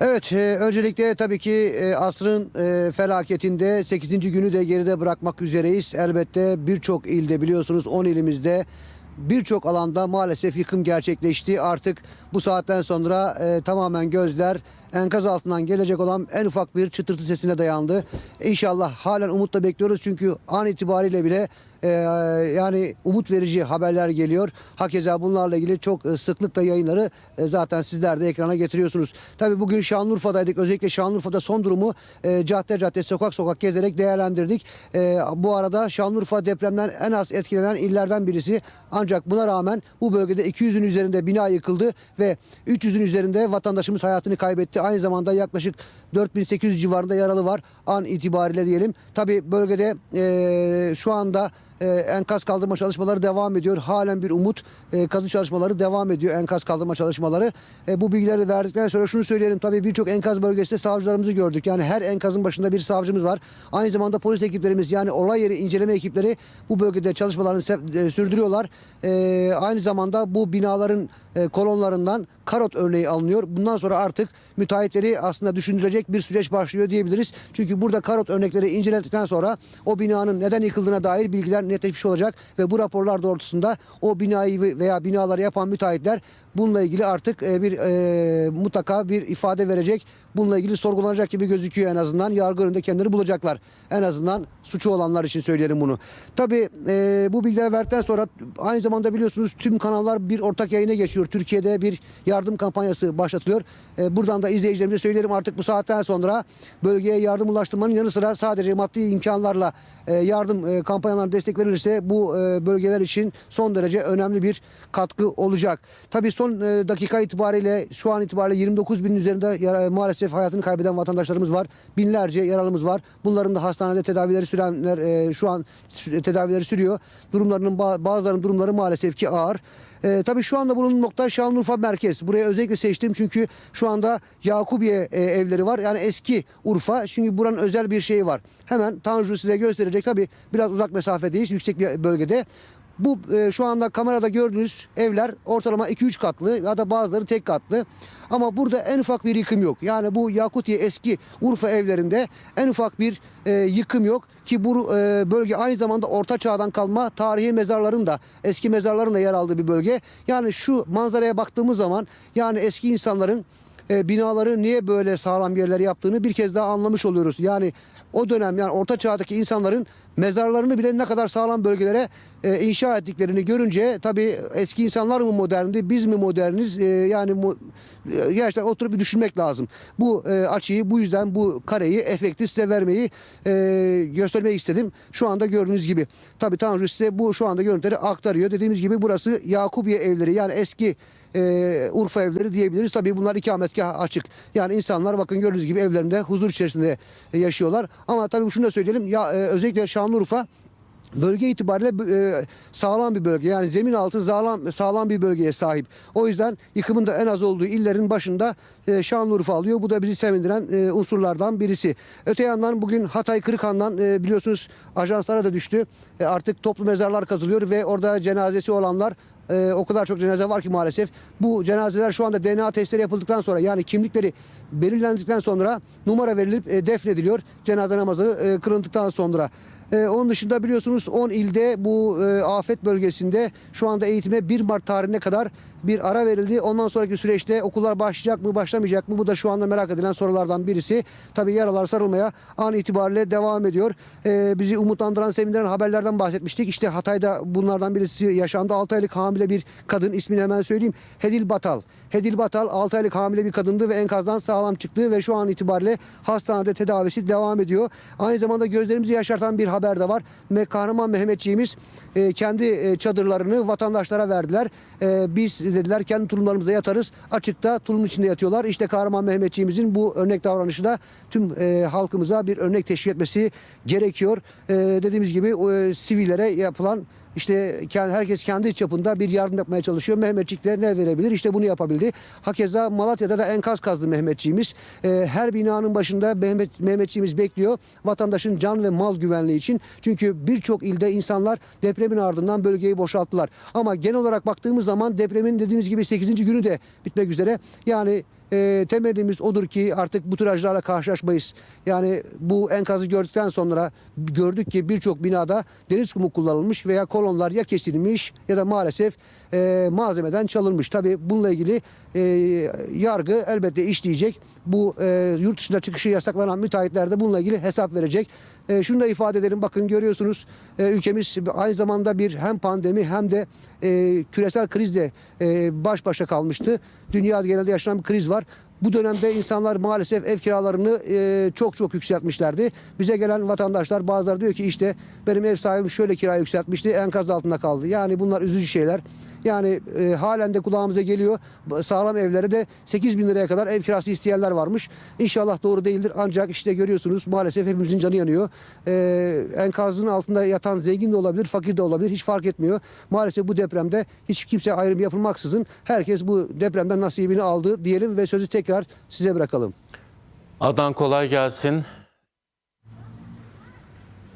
Evet, e, öncelikle tabii ki e, asrın e, felaketinde 8. günü de geride bırakmak üzereyiz. Elbette birçok ilde biliyorsunuz 10 ilimizde birçok alanda maalesef yıkım gerçekleşti. Artık bu saatten sonra e, tamamen gözler enkaz altından gelecek olan en ufak bir çıtırtı sesine dayandı. İnşallah halen umutla bekliyoruz çünkü an itibariyle bile e, yani umut verici haberler geliyor. Hakeza bunlarla ilgili çok e, sıklıkla yayınları e, zaten sizler de ekrana getiriyorsunuz. Tabii bugün Şanlıurfa'daydık. Özellikle Şanlıurfa'da son durumu e, cadde cadde sokak sokak gezerek değerlendirdik. E, bu arada Şanlıurfa depremden en az etkilenen illerden birisi. Ancak buna rağmen bu bölgede 200'ün üzerinde bina yıkıldı ve 300'ün üzerinde vatandaşımız hayatını kaybetti. Aynı zamanda yaklaşık 4800 civarında yaralı var an itibariyle diyelim. Tabii bölgede e, şu anda e, enkaz kaldırma çalışmaları devam ediyor. Halen bir umut e, kazı çalışmaları devam ediyor. Enkaz kaldırma çalışmaları. E, bu bilgileri verdikten sonra şunu söyleyelim. Tabii birçok enkaz bölgesinde savcılarımızı gördük. Yani her enkazın başında bir savcımız var. Aynı zamanda polis ekiplerimiz yani olay yeri inceleme ekipleri bu bölgede çalışmalarını e, sürdürüyorlar. E, aynı zamanda bu binaların e, kolonlarından karot örneği alınıyor. Bundan sonra artık müteahhitleri aslında düşündürecek bir süreç başlıyor diyebiliriz. Çünkü burada karot örnekleri inceledikten sonra o binanın neden yıkıldığına dair bilgiler netleşmiş olacak. Ve bu raporlar doğrultusunda o binayı veya binaları yapan müteahhitler bununla ilgili artık e, bir e, mutlaka bir ifade verecek. Bununla ilgili sorgulanacak gibi gözüküyor en azından. Yargı önünde kendileri bulacaklar. En azından suçu olanlar için söylerim bunu. Tabii e, bu bilgiler verdikten sonra aynı zamanda biliyorsunuz tüm kanallar bir ortak yayına geçiyor. Türkiye'de bir yardım kampanyası başlatılıyor. E, buradan da izleyicilerimize söylerim artık bu saatten sonra bölgeye yardım ulaştırmanın yanı sıra sadece maddi imkanlarla e, yardım e, kampanyalarına destek verilirse bu e, bölgeler için son derece önemli bir katkı olacak. Tabii son e, dakika itibariyle şu an itibariyle 29 binin üzerinde maalesef hayatını kaybeden vatandaşlarımız var. Binlerce yaralımız var. Bunların da hastanede tedavileri sürenler e, şu an tedavileri sürüyor. Durumlarının ba- bazılarının durumları maalesef ki ağır. E, tabii şu anda bulunduğum nokta Şanlıurfa merkez. Buraya özellikle seçtim çünkü şu anda Yakubiye e, evleri var. Yani eski Urfa. Çünkü buranın özel bir şeyi var. Hemen Tanju size gösterecek. Tabii biraz uzak mesafedeyiz. Yüksek bir bölgede. Bu e, şu anda kamerada gördüğünüz evler ortalama 2-3 katlı ya da bazıları tek katlı. Ama burada en ufak bir yıkım yok. Yani bu Yakutiye eski Urfa evlerinde en ufak bir e, yıkım yok ki bu e, bölge aynı zamanda Orta Çağ'dan kalma tarihi mezarların da eski mezarların da yer aldığı bir bölge. Yani şu manzaraya baktığımız zaman yani eski insanların e, binaları niye böyle sağlam yerler yaptığını bir kez daha anlamış oluyoruz. Yani o dönem yani orta çağdaki insanların mezarlarını bile ne kadar sağlam bölgelere e, inşa ettiklerini görünce tabii eski insanlar mı moderndi biz mi moderniz E, yani mu, e, gerçekten oturup bir düşünmek lazım. Bu e, açıyı bu yüzden bu kareyi efekti size vermeyi e, göstermek istedim. Şu anda gördüğünüz gibi. Tabii Tanrı size bu şu anda görüntüleri aktarıyor. Dediğimiz gibi burası Yakubiye evleri yani eski e, Urfa evleri diyebiliriz. Tabii bunlar ikametgah açık. Yani insanlar bakın gördüğünüz gibi evlerinde huzur içerisinde yaşıyorlar. Ama tabii şunu da söyleyelim. Ya e, özellikle Şanlıurfa bölge itibariyle e, sağlam bir bölge. Yani zemin altı sağlam sağlam bir bölgeye sahip. O yüzden yıkımın da en az olduğu illerin başında e, Şanlıurfa alıyor. Bu da bizi sevindiren e, unsurlardan birisi. Öte yandan bugün Hatay Kırıkhan'dan e, biliyorsunuz ajanslara da düştü. E, artık toplu mezarlar kazılıyor ve orada cenazesi olanlar ee, o kadar çok cenaze var ki maalesef. Bu cenazeler şu anda DNA testleri yapıldıktan sonra yani kimlikleri belirlendikten sonra numara verilip e, defnediliyor. Cenaze namazı e, kılındıktan sonra. Ee, onun dışında biliyorsunuz 10 ilde bu e, afet bölgesinde şu anda eğitime 1 Mart tarihine kadar bir ara verildi. Ondan sonraki süreçte okullar başlayacak mı başlamayacak mı bu da şu anda merak edilen sorulardan birisi. Tabii yaralar sarılmaya an itibariyle devam ediyor. Ee, bizi umutlandıran sevindiren haberlerden bahsetmiştik. İşte Hatay'da bunlardan birisi yaşandı. 6 aylık hamile bir kadın ismini hemen söyleyeyim. Hedil Batal. Hedil Batal 6 aylık hamile bir kadındı ve enkazdan sağlam çıktı ve şu an itibariyle hastanede tedavisi devam ediyor. Aynı zamanda gözlerimizi yaşartan bir haber de var. Kahraman Mehmetçiğimiz e, kendi e, çadırlarını vatandaşlara verdiler. E, biz dediler kendi tulumlarımızda yatarız. Açıkta tulum içinde yatıyorlar. İşte Kahraman Mehmetçiğimizin bu örnek davranışı da tüm halkımıza bir örnek teşkil etmesi gerekiyor. Dediğimiz gibi sivillere yapılan işte herkes kendi çapında bir yardım yapmaya çalışıyor. Mehmetçik de ne verebilir? İşte bunu yapabildi. Hakeza Malatya'da da enkaz kazdı Mehmetçiğimiz. Ee, her binanın başında Mehmet, Mehmetçiğimiz bekliyor. Vatandaşın can ve mal güvenliği için. Çünkü birçok ilde insanlar depremin ardından bölgeyi boşalttılar. Ama genel olarak baktığımız zaman depremin dediğimiz gibi 8. günü de bitmek üzere. Yani e, temennimiz odur ki artık bu tür acılarla karşılaşmayız. Yani bu enkazı gördükten sonra gördük ki birçok binada deniz kumu kullanılmış veya kolonlar ya kesilmiş ya da maalesef e, malzemeden çalınmış. Tabii bununla ilgili e, yargı elbette işleyecek. Bu e, yurt dışına çıkışı yasaklanan müteahhitler de bununla ilgili hesap verecek. E, şunu da ifade edelim. Bakın görüyorsunuz e, ülkemiz aynı zamanda bir hem pandemi hem de e, küresel krizle e, baş başa kalmıştı. Dünya genelde yaşanan bir kriz var. Bu dönemde insanlar maalesef ev kiralarını e, çok çok yükseltmişlerdi. Bize gelen vatandaşlar bazıları diyor ki işte benim ev sahibim şöyle kira yükseltmişti enkaz altında kaldı. Yani bunlar üzücü şeyler. Yani e, halen de kulağımıza geliyor. Sağlam evlere de 8 bin liraya kadar ev kirası isteyenler varmış. İnşallah doğru değildir. Ancak işte görüyorsunuz maalesef hepimizin canı yanıyor. E, enkazın altında yatan zengin de olabilir, fakir de olabilir. Hiç fark etmiyor. Maalesef bu depremde hiç kimse ayrım yapılmaksızın herkes bu depremden nasibini aldı diyelim ve sözü tekrar size bırakalım. Adnan kolay gelsin.